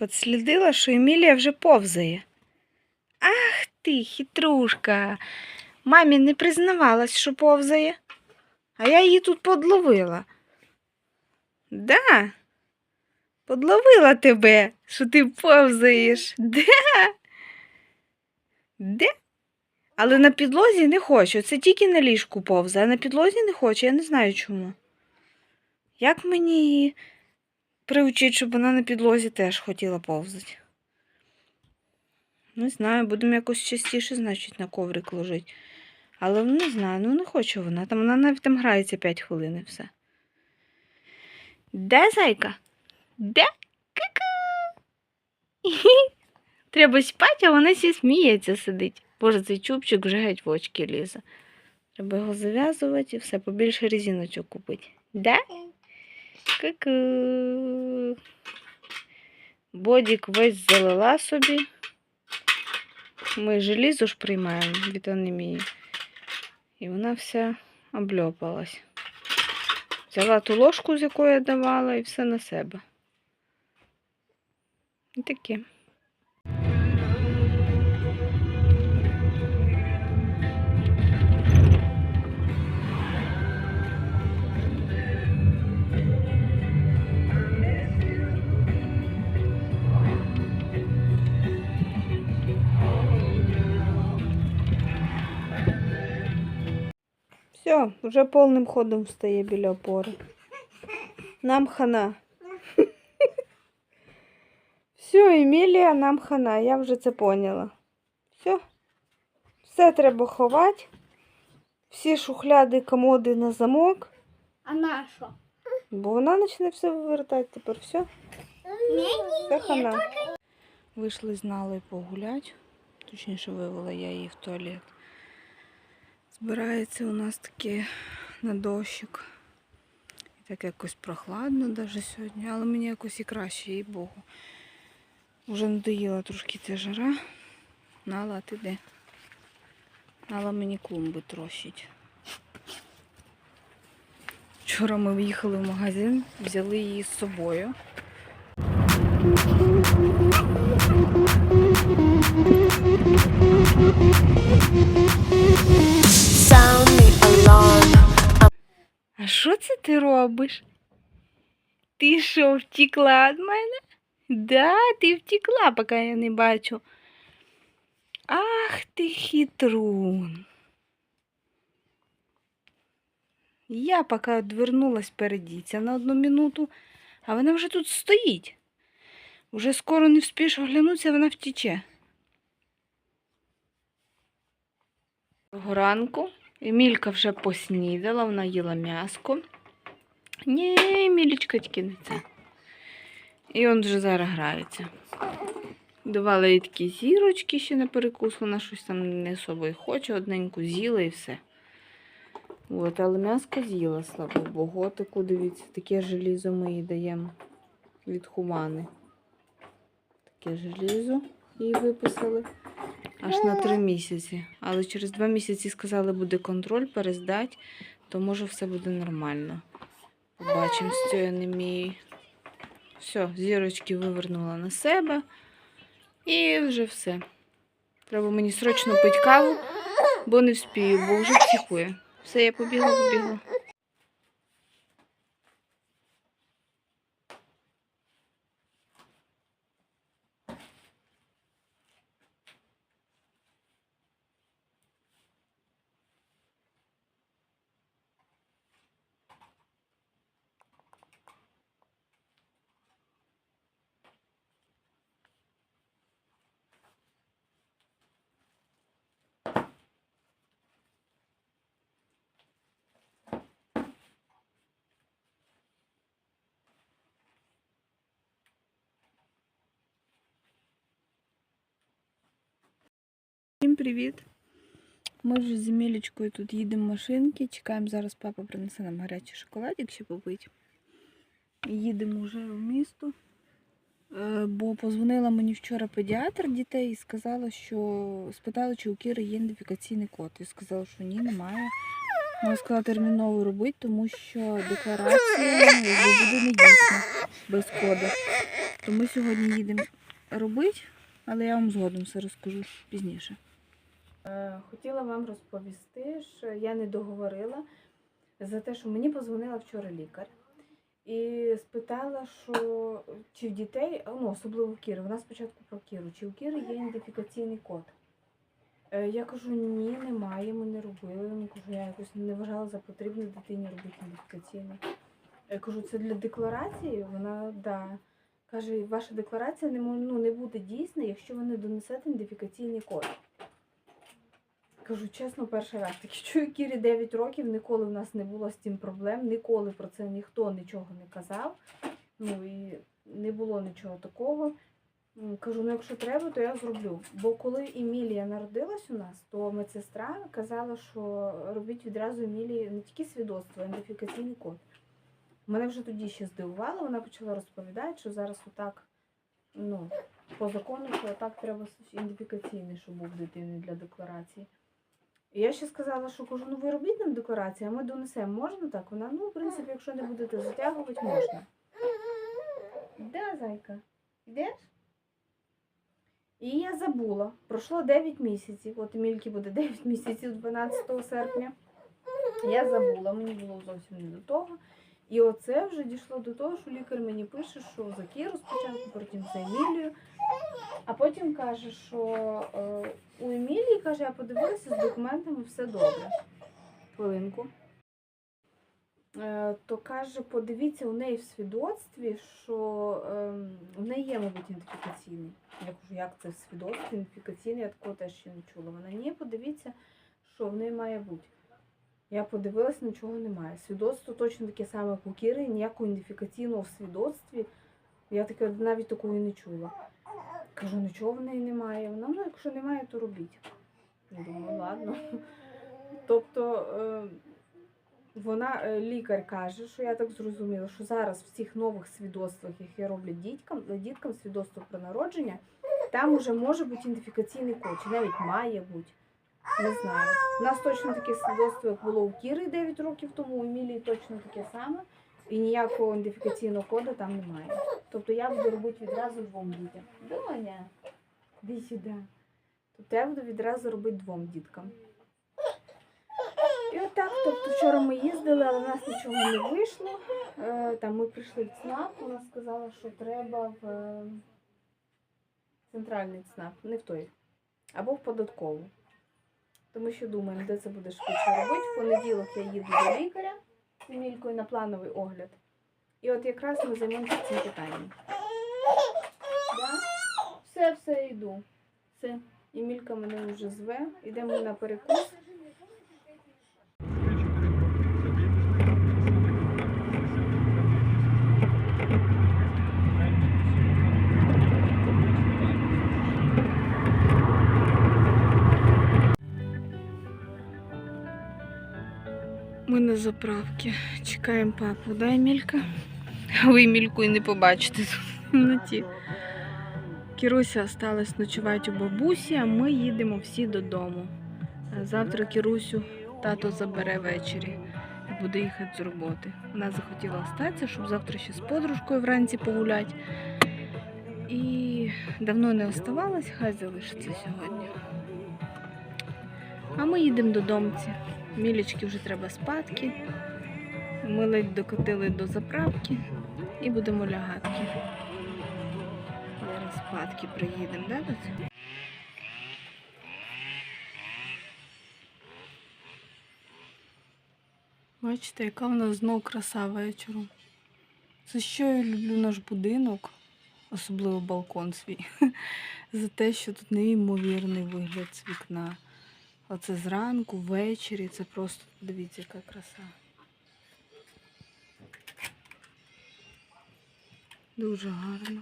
Подслідила, що Емілія вже повзає. Ах ти, хитрушка. Мамі не признавалась, що повзає, а я її тут подловила. Да, подловила тебе, що ти повзаєш. Да. Де? Але на підлозі не хочу. Це тільки на ліжку повзає, а на підлозі не хочу, я не знаю чому. Як мені її приучити, щоб вона на підлозі теж хотіла повзати? Не знаю, будемо якось частіше, значить, на коврик ложити. Але не знаю, ну не хоче вона. Там вона навіть там грається 5 хвилин і все. Де зайка? Де? Ку-ку. Треба спати, а вона сі сміється сидить. Боже, цей чубчик вже геть в очки лізе. Треба його зав'язувати і все, побільше резиночок купити. Да? Ку-ку. Бодік весь залила собі. Ми желізо ж приймаємо від анемії. І вона вся обльопалась. Взяла ту ложку, з якої я давала, і все на себе. І таке. Все, вже повним ходом встає біля опори. Нам хана. Все, Емілія, нам хана, я вже це поняла. Все. Все треба ховати. Всі шухляди, комоди на замок, А на що? бо вона почне все вивертати тепер. Все. Все хана. Вийшли з Налою погулять. Точніше, вивела я її в туалет. Збирається у нас таке на дощик. І так якось прохладно навіть сьогодні, але мені якось і краще, їй Богу. Уже надоїла трошки ця жара. Нала, де? Нала мені клумби трощить. Вчора ми в'їхали в магазин, взяли її з собою. Sound що це ти робиш? Ти що, втекла від мене? Да, ти втекла, поки я не бачу. Ах ти хитрун. Я поки відвернулась передіться на одну минуту, а вона вже тут стоїть. Уже скоро не вспієш оглянутися, вона втіче. Ранку Емілька вже поснідала, вона їла м'яско. Ні, Емілічка тільки не це. І він вже зараз грається. Давала їй такі зірочки ще на перекус, вона щось там не особо хоче, одненьку з'їла і все. От, але м'яско з'їла, слава Богу. Отаку, дивіться, таке желізо ми їй даємо від хумани. Таке желізо їй виписали аж на три місяці. Але через два місяці сказали, буде контроль, перездать, то може все буде нормально. Побачимо з цією анемією. Все, зірочки вивернула на себе. І вже все. Треба мені срочно пити каву, бо не вспію, бо вже психує. Все, я побігла, побігла. Всім привіт! Ми вже з Емілічкою тут їдемо машинки. Чекаємо, зараз папа принесе нам гарячий шоколадик ще попити. Їдемо вже в місто. Е, Бо позвонила мені вчора педіатр дітей і сказала, що спитала, чи у Кіри є ідентифікаційний код. І сказала, що ні, немає. Вона сказала терміново робити, тому що декларація ну, буде недійсна без коду. То ми сьогодні їдемо робити, але я вам згодом все розкажу пізніше. Е, Хотіла вам розповісти, що я не договорила за те, що мені позвонила вчора лікар і спитала, що чи в дітей, ну особливо в Кіри, вона спочатку про Кіру, чи у Кіри є ідентифікаційний код. Е, Я кажу, ні, немає, ми не робили. Ну, кажу, я якось не вважала за потрібне дитині робити ідентифікаційний. Я кажу, це для декларації? Вона да. Каже, ваша декларація не, ну, не буде дійсна, якщо ви не донесете ідентифікаційний код. Кажу, чесно, перший раз таки чую Кірі 9 років, ніколи в нас не було з цим проблем, ніколи про це ніхто нічого не казав. Ну і не було нічого такого. Кажу, ну якщо треба, то я зроблю. Бо коли Емілія народилась у нас, то медсестра казала, що робіть відразу Емілії не тільки свідоцтво, а ідентифікаційний код. Мене вже тоді ще здивувало, вона почала розповідати, що зараз отак, ну, по закону, що отак треба ідентифікаційний, щоб був дитини для декларації. Я ще сказала, що кажу, ну ви робіть нам декларацію, а ми донесемо. Можна так? Вона, ну, в принципі, якщо не будете затягувати, можна. Де, зайка? Йдеш? І я забула. Пройшло 9 місяців. От Емільки буде 9 місяців 12 серпня. Я забула, мені було зовсім не до того. І оце вже дійшло до того, що лікар мені пише, що за Кіру спочатку, потім за Емілію. А потім каже, що е, у Емілії, каже, я подивилася з документами, все добре. Хвилинку. Е, то каже, подивіться у неї в свідоцтві, що е, в неї є, мабуть, ідентифікаційний. Я кажу, як це в свідоцтві ідентифікаційний, я такого теж ще не чула. Вона ні, подивіться, що в неї має бути. Я подивилась, нічого немає. Свідоцтво точно таке саме у Кіри, ніякого ідентифікаційного в свідоцтві. Я таке навіть такого і не чула. Кажу, нічого в неї немає. Вона, ну, якщо немає, то робіть. Я думаю, ладно. Тобто е, вона, е, лікар каже, що я так зрозуміла, що зараз в цих нових свідоцтвах, які роблять діткам, діткам свідоцтво про народження, там уже може бути ідентифікаційний код, чи навіть має бути. Не знаю. У нас точно таке свідоцтво, як було у Кіри 9 років тому, у Емілії точно таке саме. І ніякого ідентифікаційного коду там немає. Тобто я буду робити відразу двом дітям. Доня, іди сюди. Тобто я буду відразу робити двом діткам. І отак, тобто вчора ми їздили, але в нас нічого не вийшло. Е, Там ми прийшли в ЦНАП, вона сказала, що треба в е, центральний ЦНАП, не в той, або в податкову. Тому що думаємо, де це буде швидше робити. В понеділок я їду до лікаря з Емількою на плановий огляд. І от якраз ми займемося цим питанням. Да? Все, все, йду. Все. Емілька мене вже зве. Йдемо на перекус. Ми на заправці. Чекаємо папу, да, Емілька? А ви Емільку і не побачите в темноті. Кіруся осталась ночувати у бабусі, а ми їдемо всі додому. Завтра Кірусю тато забере ввечері і буде їхати з роботи. Вона захотіла остатися, щоб завтра ще з подружкою вранці погуляти. І давно не оставалась, хай залишиться сьогодні. А ми їдемо додому. Мілічки вже треба спадки. Ми ледь докотили до заправки і будемо лягати. Зараз спадки приїдемо, да, доця? Бачите, яка в нас знов краса вечором. За що я люблю наш будинок, особливо балкон свій, за те, що тут неймовірний вигляд з вікна. Оце зранку, ввечері, це просто дивіться, яка краса. Дуже гарно.